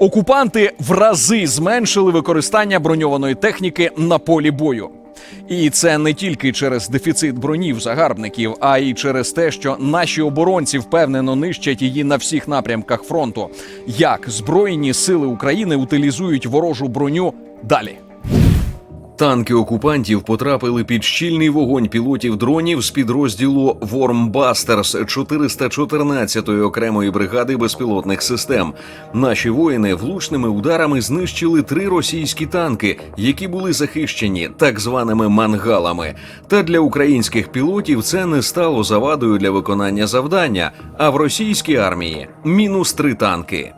Окупанти в рази зменшили використання броньованої техніки на полі бою. І це не тільки через дефіцит бронів загарбників, а й через те, що наші оборонці впевнено нищать її на всіх напрямках фронту. Як збройні сили України утилізують ворожу броню далі? Танки окупантів потрапили під щільний вогонь пілотів дронів з підрозділу Вормбастерс 414-ї окремої бригади безпілотних систем. Наші воїни влучними ударами знищили три російські танки, які були захищені так званими мангалами. Та для українських пілотів це не стало завадою для виконання завдання. А в російській армії мінус три танки.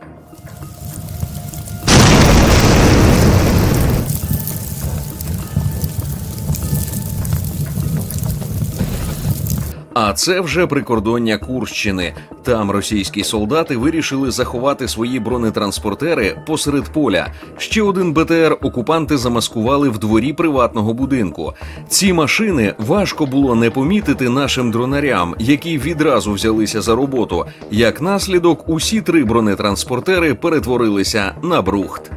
А це вже прикордоння Курщини. Там російські солдати вирішили заховати свої бронетранспортери посеред поля. Ще один БТР окупанти замаскували в дворі приватного будинку. Ці машини важко було не помітити нашим дронарям, які відразу взялися за роботу. Як наслідок, усі три бронетранспортери перетворилися на брухт.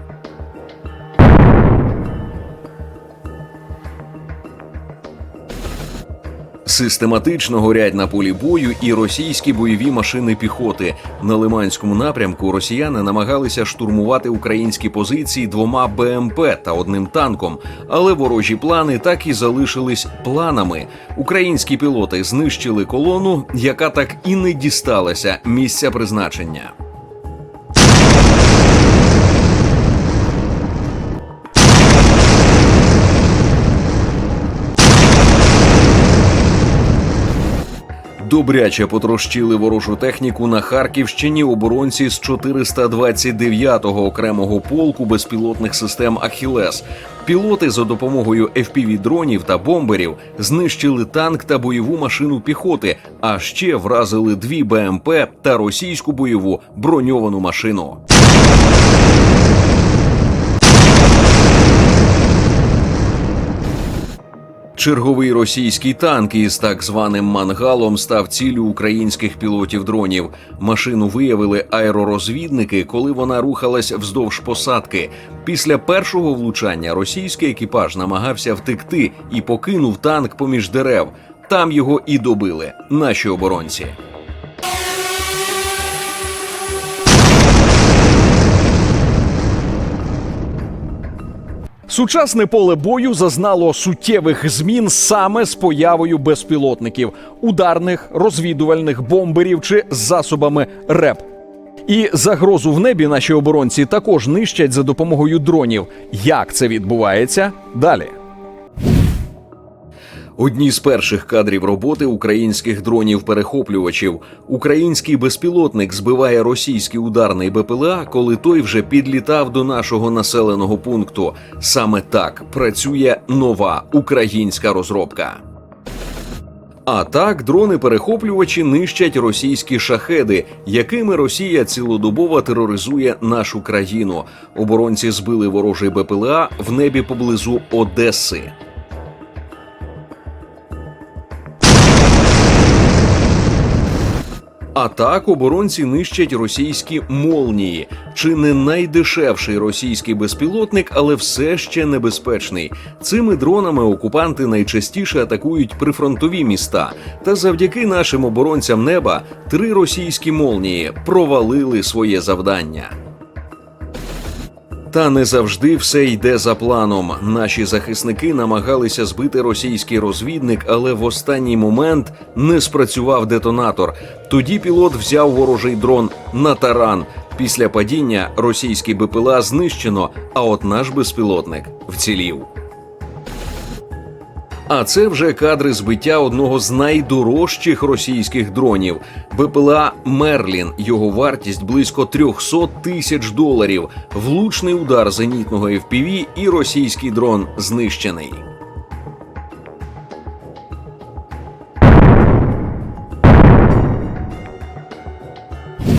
Систематично горять на полі бою і російські бойові машини піхоти. На Лиманському напрямку росіяни намагалися штурмувати українські позиції двома БМП та одним танком, але ворожі плани так і залишились планами. Українські пілоти знищили колону, яка так і не дісталася місця призначення. Добряче потрощили ворожу техніку на Харківщині оборонці з 429-го окремого полку безпілотних систем Ахілес. Пілоти за допомогою fpv дронів та бомберів знищили танк та бойову машину піхоти, а ще вразили дві БМП та російську бойову броньовану машину. Черговий російський танк із так званим мангалом став ціллю українських пілотів дронів. Машину виявили аеророзвідники, коли вона рухалась вздовж посадки. Після першого влучання російський екіпаж намагався втекти і покинув танк поміж дерев. Там його і добили наші оборонці. Сучасне поле бою зазнало суттєвих змін саме з появою безпілотників, ударних, розвідувальних бомберів чи засобами РЕП. І загрозу в небі наші оборонці також нищать за допомогою дронів. Як це відбувається далі? Одні з перших кадрів роботи українських дронів-перехоплювачів. Український безпілотник збиває російський ударний БПЛА, коли той вже підлітав до нашого населеного пункту. Саме так працює нова українська розробка. А так, дрони-перехоплювачі нищать російські шахеди, якими Росія цілодобово тероризує нашу країну. Оборонці збили ворожий БПЛА в небі поблизу Одеси. А так оборонці нищать російські молнії, чи не найдешевший російський безпілотник, але все ще небезпечний. Цими дронами окупанти найчастіше атакують прифронтові міста. Та завдяки нашим оборонцям неба три російські молнії провалили своє завдання. Та не завжди все йде за планом. Наші захисники намагалися збити російський розвідник, але в останній момент не спрацював детонатор. Тоді пілот взяв ворожий дрон на таран. Після падіння російський БПЛА знищено, а от наш безпілотник вцілів. А це вже кадри збиття одного з найдорожчих російських дронів БПЛА Мерлін. Його вартість близько 300 тисяч доларів. Влучний удар зенітного FPV і російський дрон знищений.